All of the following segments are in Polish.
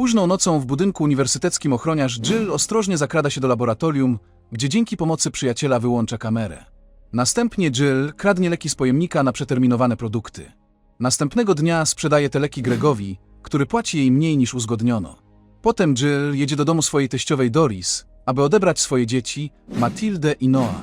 Późną nocą w budynku uniwersyteckim ochroniarz Jill ostrożnie zakrada się do laboratorium, gdzie dzięki pomocy przyjaciela wyłącza kamerę. Następnie Jill kradnie leki z pojemnika na przeterminowane produkty. Następnego dnia sprzedaje te leki Gregowi, który płaci jej mniej niż uzgodniono. Potem Jill jedzie do domu swojej teściowej Doris, aby odebrać swoje dzieci, Matildę i Noah.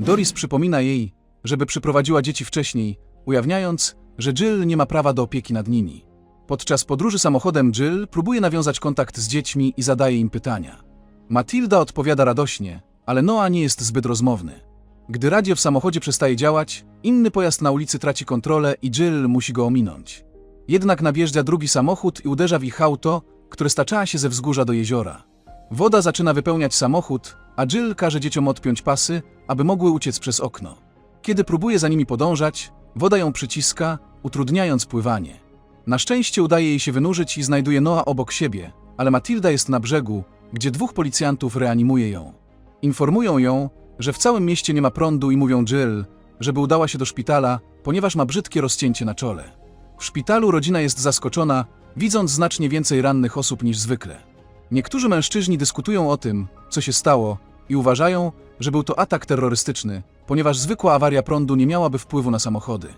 Doris przypomina jej, żeby przyprowadziła dzieci wcześniej, ujawniając, że Jill nie ma prawa do opieki nad nimi. Podczas podróży samochodem Jill próbuje nawiązać kontakt z dziećmi i zadaje im pytania. Matilda odpowiada radośnie, ale Noah nie jest zbyt rozmowny. Gdy radio w samochodzie przestaje działać, inny pojazd na ulicy traci kontrolę i Jill musi go ominąć. Jednak nabieżdża drugi samochód i uderza w ich auto, które stacza się ze wzgórza do jeziora. Woda zaczyna wypełniać samochód, a Jill każe dzieciom odpiąć pasy, aby mogły uciec przez okno. Kiedy próbuje za nimi podążać, woda ją przyciska, utrudniając pływanie. Na szczęście udaje jej się wynurzyć i znajduje Noa obok siebie, ale Matilda jest na brzegu, gdzie dwóch policjantów reanimuje ją. Informują ją, że w całym mieście nie ma prądu i mówią Jill, żeby udała się do szpitala, ponieważ ma brzydkie rozcięcie na czole. W szpitalu rodzina jest zaskoczona, widząc znacznie więcej rannych osób niż zwykle. Niektórzy mężczyźni dyskutują o tym, co się stało i uważają, że był to atak terrorystyczny, ponieważ zwykła awaria prądu nie miałaby wpływu na samochody.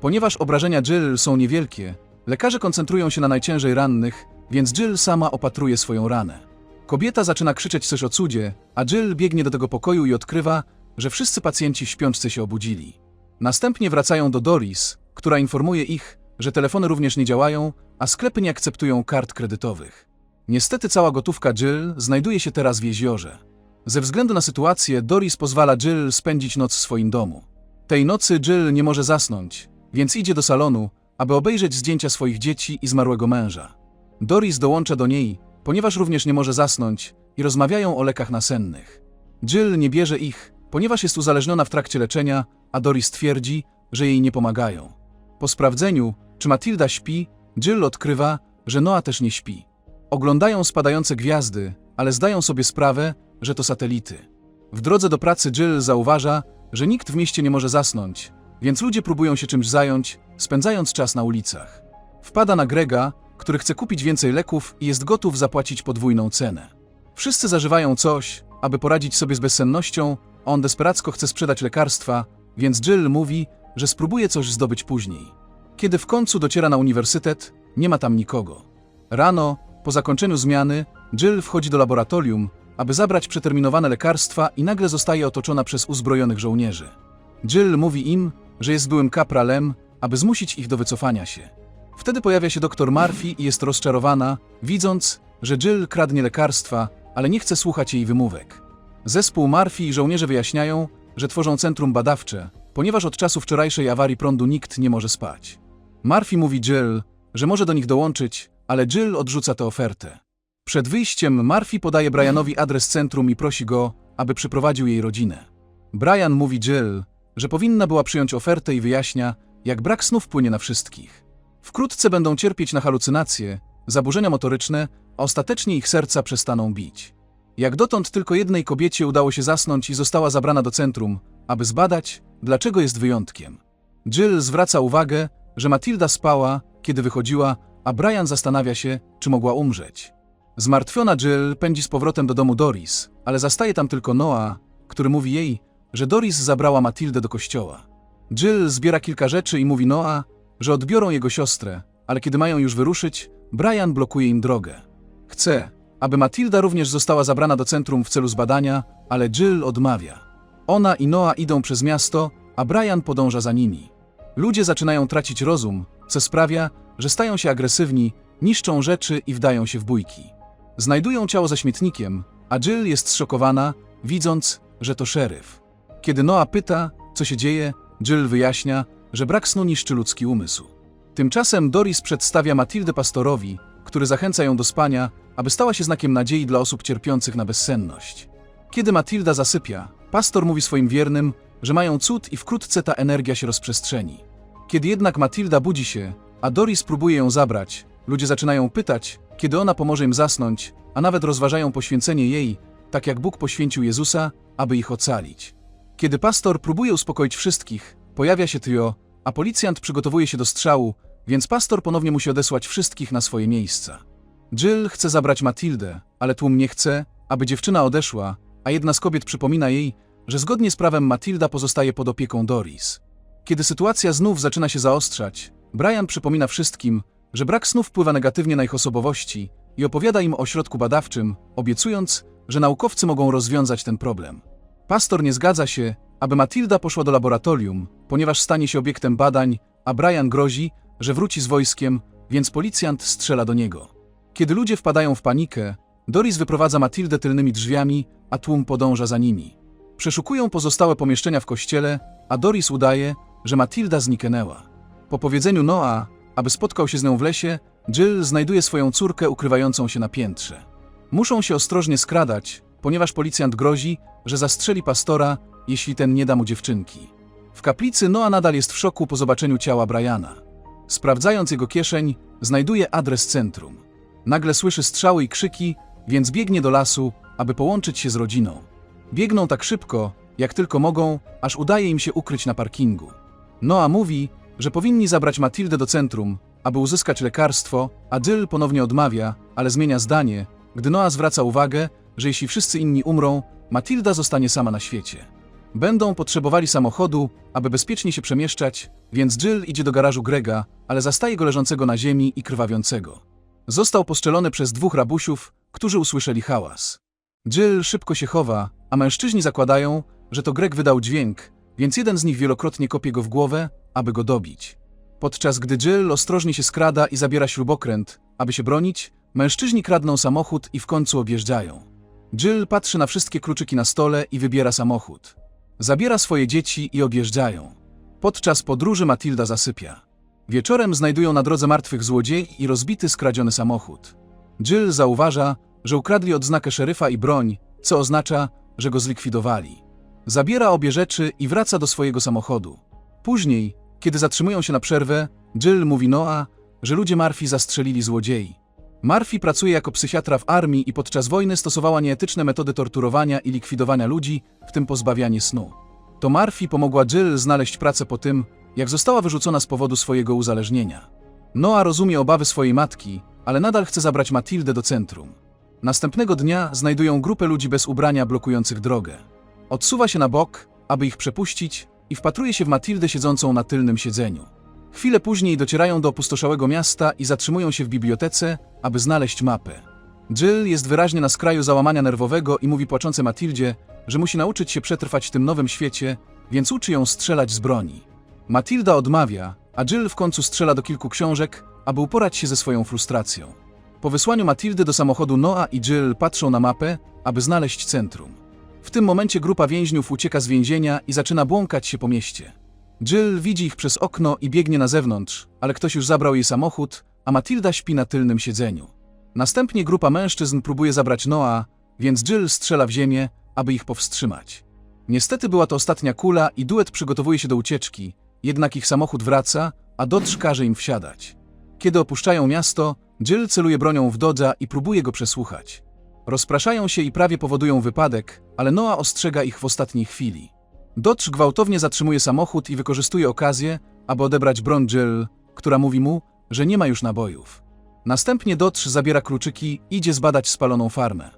Ponieważ obrażenia Jill są niewielkie, lekarze koncentrują się na najciężej rannych, więc Jill sama opatruje swoją ranę. Kobieta zaczyna krzyczeć coś o cudzie, a Jill biegnie do tego pokoju i odkrywa, że wszyscy pacjenci w śpiączce się obudzili. Następnie wracają do Doris, która informuje ich, że telefony również nie działają, a sklepy nie akceptują kart kredytowych. Niestety cała gotówka Jill znajduje się teraz w jeziorze. Ze względu na sytuację, Doris pozwala Jill spędzić noc w swoim domu. Tej nocy Jill nie może zasnąć, więc idzie do salonu, aby obejrzeć zdjęcia swoich dzieci i zmarłego męża. Doris dołącza do niej, ponieważ również nie może zasnąć i rozmawiają o lekach nasennych. Jill nie bierze ich, ponieważ jest uzależniona w trakcie leczenia, a Doris twierdzi, że jej nie pomagają. Po sprawdzeniu, czy Matilda śpi, Jill odkrywa, że Noah też nie śpi. Oglądają spadające gwiazdy, ale zdają sobie sprawę, że to satelity. W drodze do pracy Jill zauważa, że nikt w mieście nie może zasnąć, więc ludzie próbują się czymś zająć, spędzając czas na ulicach. Wpada na Grega, który chce kupić więcej leków i jest gotów zapłacić podwójną cenę. Wszyscy zażywają coś, aby poradzić sobie z bezsennością, a on desperacko chce sprzedać lekarstwa, więc Jill mówi, że spróbuje coś zdobyć później. Kiedy w końcu dociera na uniwersytet, nie ma tam nikogo. Rano, po zakończeniu zmiany, Jill wchodzi do laboratorium, aby zabrać przeterminowane lekarstwa i nagle zostaje otoczona przez uzbrojonych żołnierzy. Jill mówi im, że jest byłym kapralem, aby zmusić ich do wycofania się. Wtedy pojawia się doktor Murphy i jest rozczarowana, widząc, że Jill kradnie lekarstwa, ale nie chce słuchać jej wymówek. Zespół Murphy i żołnierze wyjaśniają, że tworzą centrum badawcze, ponieważ od czasu wczorajszej awarii prądu nikt nie może spać. Murphy mówi Jill, że może do nich dołączyć, ale Jill odrzuca tę ofertę. Przed wyjściem Murphy podaje Brianowi adres centrum i prosi go, aby przyprowadził jej rodzinę. Brian mówi Jill, że powinna była przyjąć ofertę i wyjaśnia, jak brak snu wpłynie na wszystkich. Wkrótce będą cierpieć na halucynacje, zaburzenia motoryczne, a ostatecznie ich serca przestaną bić. Jak dotąd tylko jednej kobiecie udało się zasnąć i została zabrana do centrum, aby zbadać, dlaczego jest wyjątkiem. Jill zwraca uwagę, że Matilda spała, kiedy wychodziła, a Brian zastanawia się, czy mogła umrzeć. Zmartwiona Jill pędzi z powrotem do domu Doris, ale zastaje tam tylko Noah, który mówi jej, że Doris zabrała Matildę do kościoła. Jill zbiera kilka rzeczy i mówi Noah, że odbiorą jego siostrę, ale kiedy mają już wyruszyć, Brian blokuje im drogę. Chce, aby Matilda również została zabrana do centrum w celu zbadania, ale Jill odmawia. Ona i Noah idą przez miasto, a Brian podąża za nimi. Ludzie zaczynają tracić rozum, co sprawia, że stają się agresywni, niszczą rzeczy i wdają się w bójki. Znajdują ciało za śmietnikiem, a Jill jest zszokowana, widząc, że to szeryf. Kiedy Noah pyta, co się dzieje, Jill wyjaśnia, że brak snu niszczy ludzki umysł. Tymczasem Doris przedstawia Matildę pastorowi, który zachęca ją do spania, aby stała się znakiem nadziei dla osób cierpiących na bezsenność. Kiedy Matilda zasypia, pastor mówi swoim wiernym, że mają cud i wkrótce ta energia się rozprzestrzeni. Kiedy jednak Matilda budzi się, a Doris próbuje ją zabrać, ludzie zaczynają pytać, kiedy ona pomoże im zasnąć, a nawet rozważają poświęcenie jej, tak jak Bóg poświęcił Jezusa, aby ich ocalić. Kiedy pastor próbuje uspokoić wszystkich, pojawia się trio, a policjant przygotowuje się do strzału, więc pastor ponownie musi odesłać wszystkich na swoje miejsca. Jill chce zabrać Matildę, ale tłum nie chce, aby dziewczyna odeszła, a jedna z kobiet przypomina jej, że zgodnie z prawem Matilda pozostaje pod opieką Doris. Kiedy sytuacja znów zaczyna się zaostrzać, Brian przypomina wszystkim, że brak snu wpływa negatywnie na ich osobowości i opowiada im o środku badawczym, obiecując, że naukowcy mogą rozwiązać ten problem. Pastor nie zgadza się, aby Matilda poszła do laboratorium, ponieważ stanie się obiektem badań, a Brian grozi, że wróci z wojskiem, więc policjant strzela do niego. Kiedy ludzie wpadają w panikę, Doris wyprowadza Matildę tylnymi drzwiami, a tłum podąża za nimi. Przeszukują pozostałe pomieszczenia w kościele, a Doris udaje, że Matilda zniknęła. Po powiedzeniu Noa, aby spotkał się z nią w lesie, Jill znajduje swoją córkę ukrywającą się na piętrze. Muszą się ostrożnie skradać, ponieważ policjant grozi, że zastrzeli pastora, jeśli ten nie da mu dziewczynki. W kaplicy Noa nadal jest w szoku po zobaczeniu ciała Briana. Sprawdzając jego kieszeń, znajduje adres centrum. Nagle słyszy strzały i krzyki, więc biegnie do lasu, aby połączyć się z rodziną. Biegną tak szybko, jak tylko mogą, aż udaje im się ukryć na parkingu. Noa mówi, że powinni zabrać Matildę do centrum, aby uzyskać lekarstwo, a Jill ponownie odmawia, ale zmienia zdanie, gdy Noa zwraca uwagę, że jeśli wszyscy inni umrą, Matilda zostanie sama na świecie. Będą potrzebowali samochodu, aby bezpiecznie się przemieszczać, więc Jill idzie do garażu Grega, ale zastaje go leżącego na ziemi i krwawiącego. Został poszczelony przez dwóch rabusiów, którzy usłyszeli hałas. Jill szybko się chowa, a mężczyźni zakładają, że to Greg wydał dźwięk, więc jeden z nich wielokrotnie kopie go w głowę, aby go dobić. Podczas gdy Jill ostrożnie się skrada i zabiera śrubokręt, aby się bronić, mężczyźni kradną samochód i w końcu objeżdżają. Jill patrzy na wszystkie kluczyki na stole i wybiera samochód. Zabiera swoje dzieci i objeżdżają. Podczas podróży Matilda zasypia. Wieczorem znajdują na drodze martwych złodziei i rozbity skradziony samochód. Jill zauważa, że ukradli odznakę szeryfa i broń, co oznacza, że go zlikwidowali. Zabiera obie rzeczy i wraca do swojego samochodu. Później, kiedy zatrzymują się na przerwę, Jill mówi Noah, że ludzie Murphy zastrzelili złodziei. Murphy pracuje jako psychiatra w armii i podczas wojny stosowała nieetyczne metody torturowania i likwidowania ludzi, w tym pozbawianie snu. To Murphy pomogła Jill znaleźć pracę po tym, jak została wyrzucona z powodu swojego uzależnienia. Noah rozumie obawy swojej matki, ale nadal chce zabrać Matildę do centrum. Następnego dnia znajdują grupę ludzi bez ubrania blokujących drogę. Odsuwa się na bok, aby ich przepuścić i wpatruje się w Matildę siedzącą na tylnym siedzeniu. Chwilę później docierają do opustoszałego miasta i zatrzymują się w bibliotece, aby znaleźć mapę. Jill jest wyraźnie na skraju załamania nerwowego i mówi płaczącej Matildzie, że musi nauczyć się przetrwać w tym nowym świecie, więc uczy ją strzelać z broni. Matilda odmawia, a Jill w końcu strzela do kilku książek, aby uporać się ze swoją frustracją. Po wysłaniu Matildy do samochodu Noah i Jill patrzą na mapę, aby znaleźć centrum. W tym momencie grupa więźniów ucieka z więzienia i zaczyna błąkać się po mieście. Jill widzi ich przez okno i biegnie na zewnątrz, ale ktoś już zabrał jej samochód, a Matilda śpi na tylnym siedzeniu. Następnie grupa mężczyzn próbuje zabrać Noah, więc Jill strzela w ziemię, aby ich powstrzymać. Niestety była to ostatnia kula i duet przygotowuje się do ucieczki, jednak ich samochód wraca, a Dodge każe im wsiadać. Kiedy opuszczają miasto, Jill celuje bronią w Dodge'a i próbuje go przesłuchać. Rozpraszają się i prawie powodują wypadek, ale Noah ostrzega ich w ostatniej chwili. Dodge gwałtownie zatrzymuje samochód i wykorzystuje okazję, aby odebrać broń Jill, która mówi mu, że nie ma już nabojów. Następnie Dodge zabiera kluczyki i idzie zbadać spaloną farmę.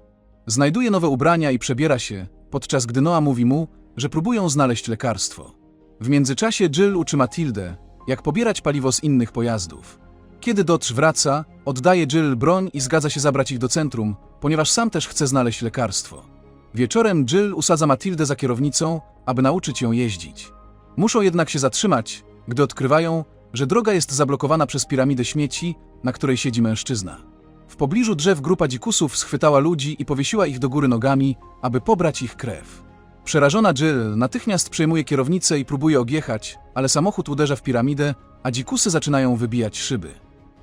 Znajduje nowe ubrania i przebiera się, podczas gdy Noah mówi mu, że próbują znaleźć lekarstwo. W międzyczasie Jill uczy Matildę, jak pobierać paliwo z innych pojazdów. Kiedy Dodge wraca, oddaje Jill broń i zgadza się zabrać ich do centrum, ponieważ sam też chce znaleźć lekarstwo. Wieczorem Jill usadza Matildę za kierownicą, aby nauczyć ją jeździć. Muszą jednak się zatrzymać, gdy odkrywają, że droga jest zablokowana przez piramidę śmieci, na której siedzi mężczyzna. W pobliżu drzew grupa dzikusów schwytała ludzi i powiesiła ich do góry nogami, aby pobrać ich krew. Przerażona Jill natychmiast przejmuje kierownicę i próbuje odjechać, ale samochód uderza w piramidę, a dzikusy zaczynają wybijać szyby.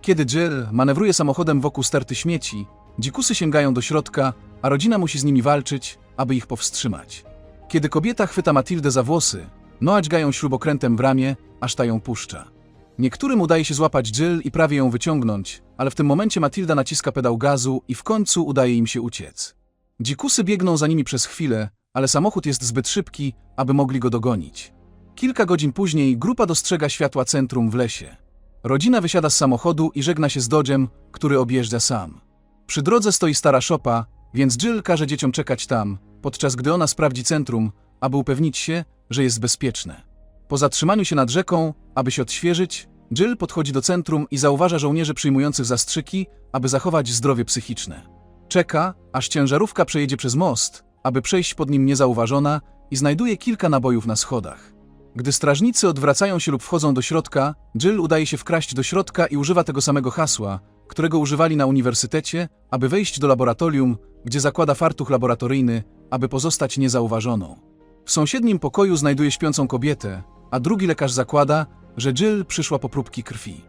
Kiedy Jill manewruje samochodem wokół sterty śmieci, dzikusy sięgają do środka, a rodzina musi z nimi walczyć, aby ich powstrzymać. Kiedy kobieta chwyta Matildę za włosy, Noa dźgają śrubokrętem w ramię, aż ta ją puszcza. Niektórym udaje się złapać Jill i prawie ją wyciągnąć, ale w tym momencie Matilda naciska pedał gazu i w końcu udaje im się uciec. Dzikusy biegną za nimi przez chwilę, ale samochód jest zbyt szybki, aby mogli go dogonić. Kilka godzin później grupa dostrzega światła centrum w lesie. Rodzina wysiada z samochodu i żegna się z Dodge'em, który objeżdża sam. Przy drodze stoi stara szopa, więc Jill każe dzieciom czekać tam, podczas gdy ona sprawdzi centrum, aby upewnić się, że jest bezpieczne. Po zatrzymaniu się nad rzeką, aby się odświeżyć, Jill podchodzi do centrum i zauważa żołnierzy przyjmujących zastrzyki, aby zachować zdrowie psychiczne. Czeka, aż ciężarówka przejedzie przez most, aby przejść pod nim niezauważona i znajduje kilka nabojów na schodach. Gdy strażnicy odwracają się lub wchodzą do środka, Jill udaje się wkraść do środka i używa tego samego hasła, którego używali na uniwersytecie, aby wejść do laboratorium, gdzie zakłada fartuch laboratoryjny, aby pozostać niezauważoną. W sąsiednim pokoju znajduje śpiącą kobietę, a drugi lekarz zakłada, że Jill przyszła po próbki krwi.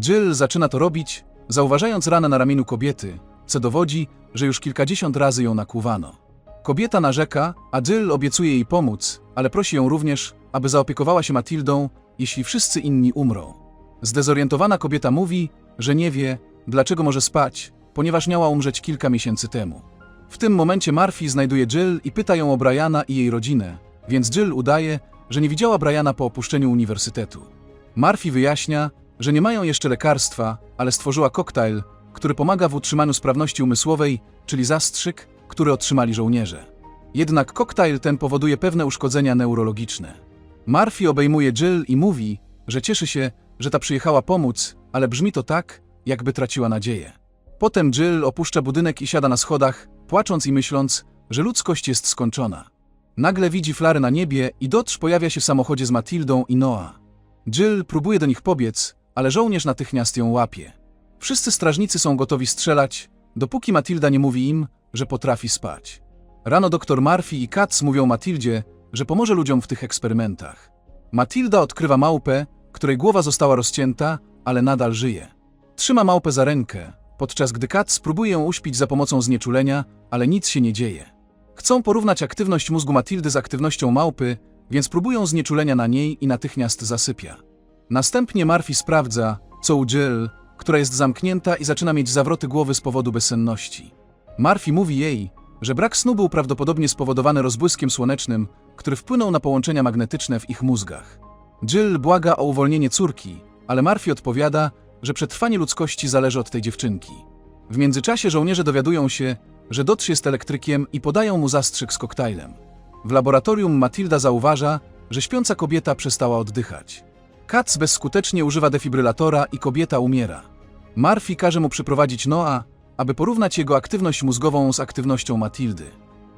Jill zaczyna to robić, zauważając ranę na ramieniu kobiety, co dowodzi, że już kilkadziesiąt razy ją nakłuwano. Kobieta narzeka, a Jill obiecuje jej pomóc, ale prosi ją również, aby zaopiekowała się Matildą, jeśli wszyscy inni umrą. Zdezorientowana kobieta mówi, że nie wie, dlaczego może spać, ponieważ miała umrzeć kilka miesięcy temu. W tym momencie Murphy znajduje Jill i pyta ją o Briana i jej rodzinę, więc Jill udaje, że nie widziała Briana po opuszczeniu uniwersytetu. Murphy wyjaśnia, że nie mają jeszcze lekarstwa, ale stworzyła koktajl, który pomaga w utrzymaniu sprawności umysłowej, czyli zastrzyk, który otrzymali żołnierze. Jednak koktajl ten powoduje pewne uszkodzenia neurologiczne. Murphy obejmuje Jill i mówi, że cieszy się, że ta przyjechała pomóc, ale brzmi to tak, jakby traciła nadzieję. Potem Jill opuszcza budynek i siada na schodach, płacząc i myśląc, że ludzkość jest skończona. Nagle widzi flary na niebie i Dodge pojawia się w samochodzie z Matildą i Noah. Jill próbuje do nich pobiec, ale żołnierz natychmiast ją łapie. Wszyscy strażnicy są gotowi strzelać, dopóki Matilda nie mówi im, że potrafi spać. Rano dr Murphy i Katz mówią Matildzie, że pomoże ludziom w tych eksperymentach. Matilda odkrywa małpę, której głowa została rozcięta, ale nadal żyje. Trzyma małpę za rękę, podczas gdy Katz próbuje ją uśpić za pomocą znieczulenia, ale nic się nie dzieje. Chcą porównać aktywność mózgu Matildy z aktywnością małpy, więc próbują znieczulenia na niej i natychmiast zasypia. Następnie Murphy sprawdza, co u Jill, która jest zamknięta i zaczyna mieć zawroty głowy z powodu bezsenności. Murphy mówi jej, że brak snu był prawdopodobnie spowodowany rozbłyskiem słonecznym, który wpłynął na połączenia magnetyczne w ich mózgach. Jill błaga o uwolnienie córki, ale Murphy odpowiada, że przetrwanie ludzkości zależy od tej dziewczynki. W międzyczasie żołnierze dowiadują się, że Dodge jest elektrykiem i podają mu zastrzyk z koktajlem. W laboratorium Matilda zauważa, że śpiąca kobieta przestała oddychać. Katz bezskutecznie używa defibrylatora i kobieta umiera. Murphy każe mu przyprowadzić Noah, aby porównać jego aktywność mózgową z aktywnością Matildy.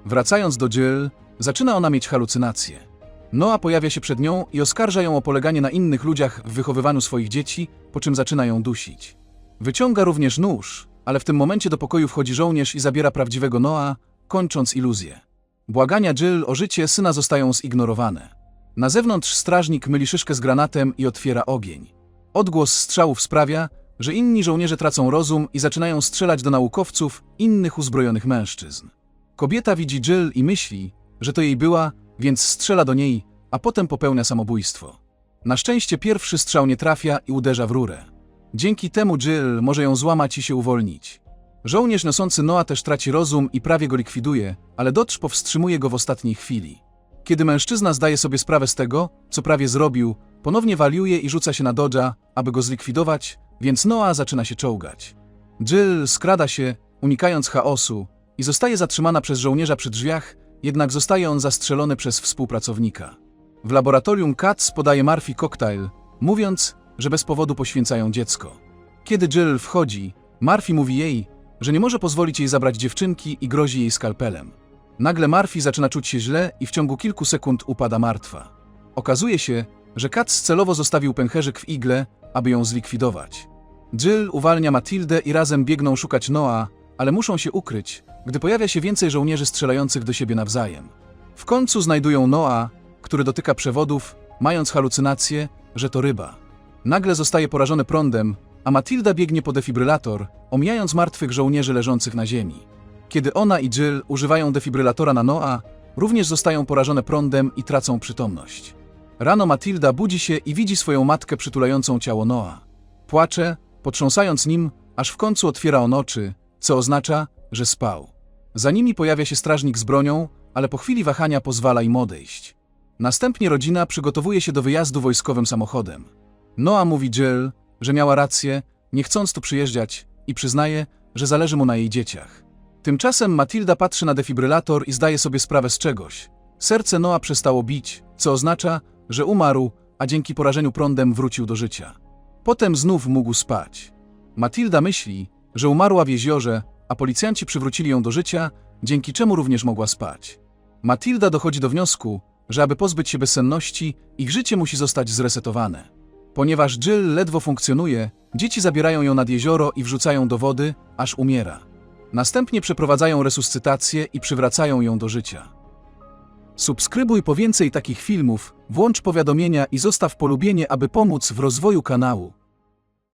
Wracając do Jill, zaczyna ona mieć halucynacje. Noah pojawia się przed nią i oskarża ją o poleganie na innych ludziach w wychowywaniu swoich dzieci, po czym zaczyna ją dusić. Wyciąga również nóż, ale w tym momencie do pokoju wchodzi żołnierz i zabiera prawdziwego Noah, kończąc iluzję. Błagania Jill o życie syna zostają zignorowane. Na zewnątrz strażnik myli szyszkę z granatem i otwiera ogień. Odgłos strzałów sprawia, że inni żołnierze tracą rozum i zaczynają strzelać do naukowców, innych uzbrojonych mężczyzn. Kobieta widzi Jill i myśli, że to jej była, więc strzela do niej, a potem popełnia samobójstwo. Na szczęście pierwszy strzał nie trafia i uderza w rurę. Dzięki temu Jill może ją złamać i się uwolnić. Żołnierz noszący Noa też traci rozum i prawie go likwiduje, ale Dodge powstrzymuje go w ostatniej chwili. Kiedy mężczyzna zdaje sobie sprawę z tego, co prawie zrobił, ponownie waliuje i rzuca się na Dodge'a, aby go zlikwidować, więc Noah zaczyna się czołgać. Jill skrada się, unikając chaosu, i zostaje zatrzymana przez żołnierza przy drzwiach, jednak zostaje on zastrzelony przez współpracownika. W laboratorium Katz podaje Murphy koktajl, mówiąc, że bez powodu poświęcają dziecko. Kiedy Jill wchodzi, Murphy mówi jej, że nie może pozwolić jej zabrać dziewczynki i grozi jej skalpelem. Nagle Murphy zaczyna czuć się źle i w ciągu kilku sekund upada martwa. Okazuje się, że Katz celowo zostawił pęcherzyk w igle, aby ją zlikwidować. Jill uwalnia Matildę i razem biegną szukać Noa, ale muszą się ukryć, gdy pojawia się więcej żołnierzy strzelających do siebie nawzajem. W końcu znajdują Noa, który dotyka przewodów, mając halucynację, że to ryba. Nagle zostaje porażony prądem, a Matilda biegnie po defibrylator, omijając martwych żołnierzy leżących na ziemi. Kiedy ona i Jill używają defibrylatora na Noa, również zostają porażone prądem i tracą przytomność. Rano Matilda budzi się i widzi swoją matkę przytulającą ciało Noa. Płacze, potrząsając nim, aż w końcu otwiera on oczy, co oznacza, że spał. Za nimi pojawia się strażnik z bronią, ale po chwili wahania pozwala im odejść. Następnie rodzina przygotowuje się do wyjazdu wojskowym samochodem. Noa mówi Jill, że miała rację, nie chcąc tu przyjeżdżać, i przyznaje, że zależy mu na jej dzieciach. Tymczasem Matilda patrzy na defibrylator i zdaje sobie sprawę z czegoś. Serce Noa przestało bić, co oznacza, że umarł, a dzięki porażeniu prądem wrócił do życia. Potem znów mógł spać. Matilda myśli, że umarła w jeziorze, a policjanci przywrócili ją do życia, dzięki czemu również mogła spać. Matilda dochodzi do wniosku, że aby pozbyć się bezsenności, ich życie musi zostać zresetowane. Ponieważ Jill ledwo funkcjonuje, dzieci zabierają ją nad jezioro i wrzucają do wody, aż umiera. Następnie przeprowadzają resuscytację i przywracają ją do życia. Subskrybuj po więcej takich filmów, włącz powiadomienia i zostaw polubienie, aby pomóc w rozwoju kanału.